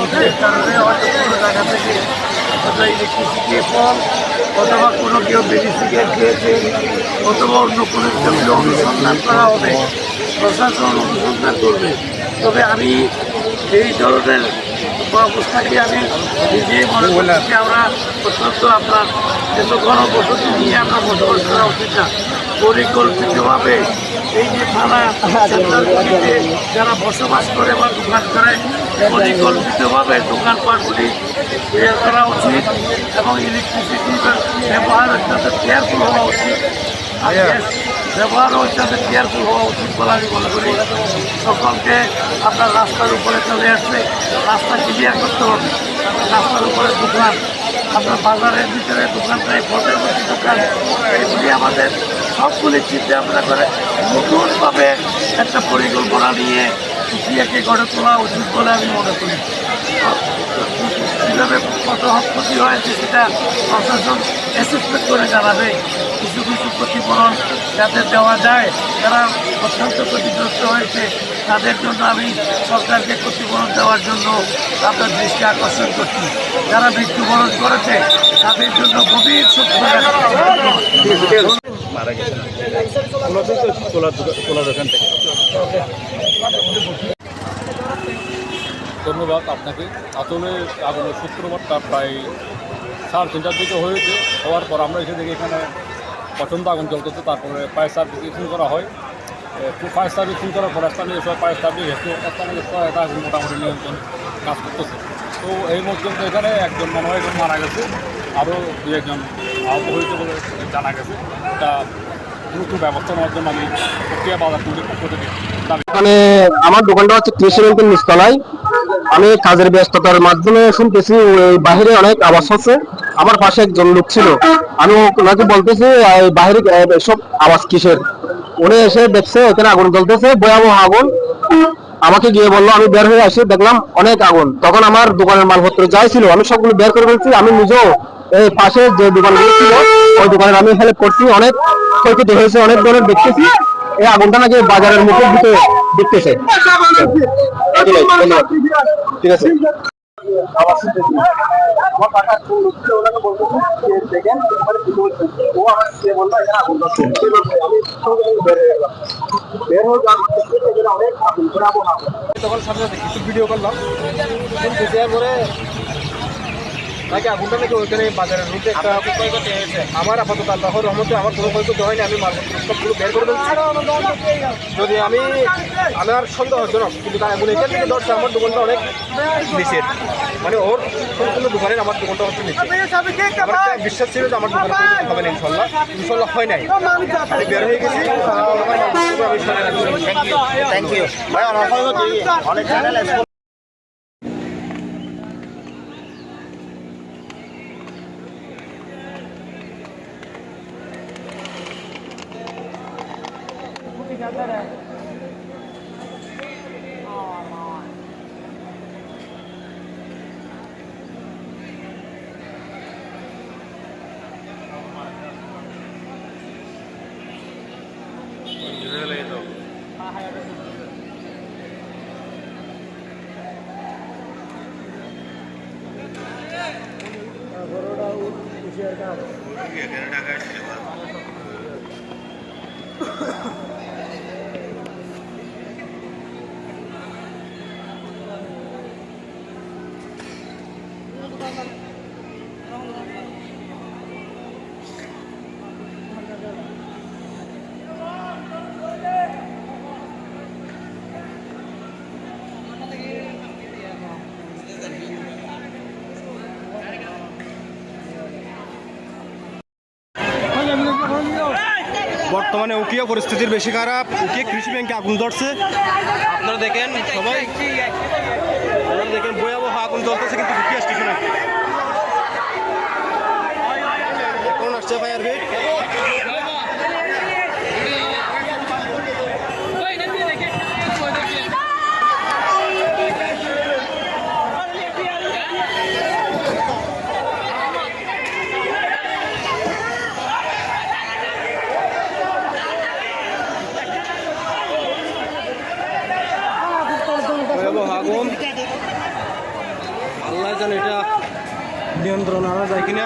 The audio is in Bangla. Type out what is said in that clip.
হচ্ছে এই জায়গা থেকে হয়তো ইলেকট্রিসিটি ফল অথবা কোনো কেউ বেরিসিকে খেয়েছে অথবা অন্য কোনো কিছু অনুসন্ধান করা হবে প্রশাসন অনুসন্ধান করবে তবে আমি এই ধরনের অবস্থাকে আমি নিজে মনে করছি আমরা অত্যন্ত আপনার এত গণবসতি নিয়ে আমরা বসবাস করা উচিত না। পরিকল্পিতভাবে এই যে থানা যারা বসবাস করে বা দোকান করে পরিকল্পিতভাবে দোকানপাটগুলি তৈরি করা উচিত এবং ইলেকট্রিসিটি ব্যবহার অত্যন্ত কেয়ারফুল হওয়া উচিত। আর গ্যাস ব্যবহারও অত্যন্ত কেয়ারফুল হওয়া উচিত বলে আমি মনে করি। সকলকে আপনার রাস্তার উপরে চলে আসবে রাস্তা ক্লিয়ার করতে হবে। রাস্তার উপরে দোকান আপনার বাজারের ভিতরে দোকান প্রায় ফটের দোকান এগুলি আমাদের সবগুলি চিন্তা ভাবনা করে, নতুনভাবে একটা পরিকল্পনা নিয়ে প্রক্রিয়াকে গড়ে তোলা উচিত বলে আমি মনে করি। কীভাবে কত ক্ষতি হয়েছে সেটা প্রশাসন অ্যাসেসমেন্ট করে জানাবে। কিছু কিছু ক্ষতিপূরণ যাতে দেওয়া যায়, যারা অত্যন্ত ক্ষতিগ্রস্ত হয়েছে, তাদের জন্য আমি সরকারকে ক্ষতিপূরণ দেওয়ার জন্য আপনার দৃষ্টি আকর্ষণ করছি। যারা মৃত্যুবরণ করেছে, তাদের জন্য গভীর শোক মারা গেছেন তোলার তোলার ওখান থেকে। ধন্যবাদ আপনাকে। আসলে আগুনের শুক্রবারটা প্রায় সাড়ে তিনটার দিকে হয়েছে। হওয়ার পর আমরা এসে দেখি এখানে প্রচণ্ড আগুন চলতেছে তারপরে ফায়ার সার্ভিস করা হয়। ফায়ার সার্ভিস করার পর স্থানীয় সব ফায়ার সার্ভিস এসে স্থানীয় সহায়তা আগুন মোটামুটি নিয়ন্ত্রণ কাজ করতেছে। তো এই পর্যন্ত এখানে একজন মনে হয় মারা গেছে। আরও দু একজন আহত বলে জানা গেছে। তা দ্রুত ব্যবস্থা নেওয়ার জন্য আমি প্রক্রিয়া বাজার কমিটির পক্ষ থেকে মানে আমার দোকানটা হচ্ছে কৃষি ব্যাংকের নিচতলায়। আমি কাজের ব্যস্ততার মাধ্যমে শুনতেছি ওই বাইরে অনেক আওয়াজ হচ্ছে আমার পাশে একজন লোক ছিল। আমি ওনাকে বলতেছি আহ, সব আওয়াজ কিসের? উনি এসে দেখছে এখানে আগুন জ্বলতেছে ভয়াবহ আগুন। আমাকে গিয়ে বলল আমি বের হয়ে আসি দেখলাম অনেক আগুন। তখন আমার দোকানের মালপত্র যাই ছিল আমি সবগুলো বের করে ফেলছি। আমি নিজেও এই পাশে যে দোকানগুলো ছিল, ওই দোকানের আমি হেল্প করছি। অনেক ক্ষয়ক্ষতি হয়েছে, অনেক ধরনের দেখতেছি। এই আগুনটা নাকি বাজারের মুখের দিকে দেখতেছে। ঠিক আছে। তখন সাথে কিছু ভিডিও করলাম। পরে নাকি আগুনটা নাকি ওইখানে বাজারের রুটে একটা ক্ষয়ক্ষতি হয়েছে আমার আপাতত আল্লাহর রহমতে আমার কোনো ক্ষয়ক্ষতি হয়নি আমি মালপত্র সবগুলো বের করে ফেলছি যদি আমি আমার সন্দেহজনক কিন্তু তার আগুন এখান থেকে ধরছে আমার দোকানটা অনেক নিচের মানে ওর সম্পূর্ণ দোকানের আমার দোকানটা হচ্ছে নিচে আমার বিশ্বাস ছিল যে আমার দোকানে হবে না ইনশাল্লাহ। ইনশাল্লাহ হয় নাই। আমি বের হয়ে গেছি। থ্যাংক ইউ ভাই অনেক channel together and oh man. Baroda उशियर का कनाडा का বর্তমানে উকিয়া পরিস্থিতির বেশি খারাপ, উকিয়া কৃষি ব্যাংকে আগুন ধরছে। আপনারা দেখেন সবাই, আপনারা দেখেন ভয়াবহ আগুন জ্বলতেছে, কিন্তু উকিয়া স্টেশনে এখন আসছে ফায়ার ব্রিগেড ভয়াবহ আগুন আল্লাহ জানে এটা নিয়ন্ত্রণ আনা যায় কিনা?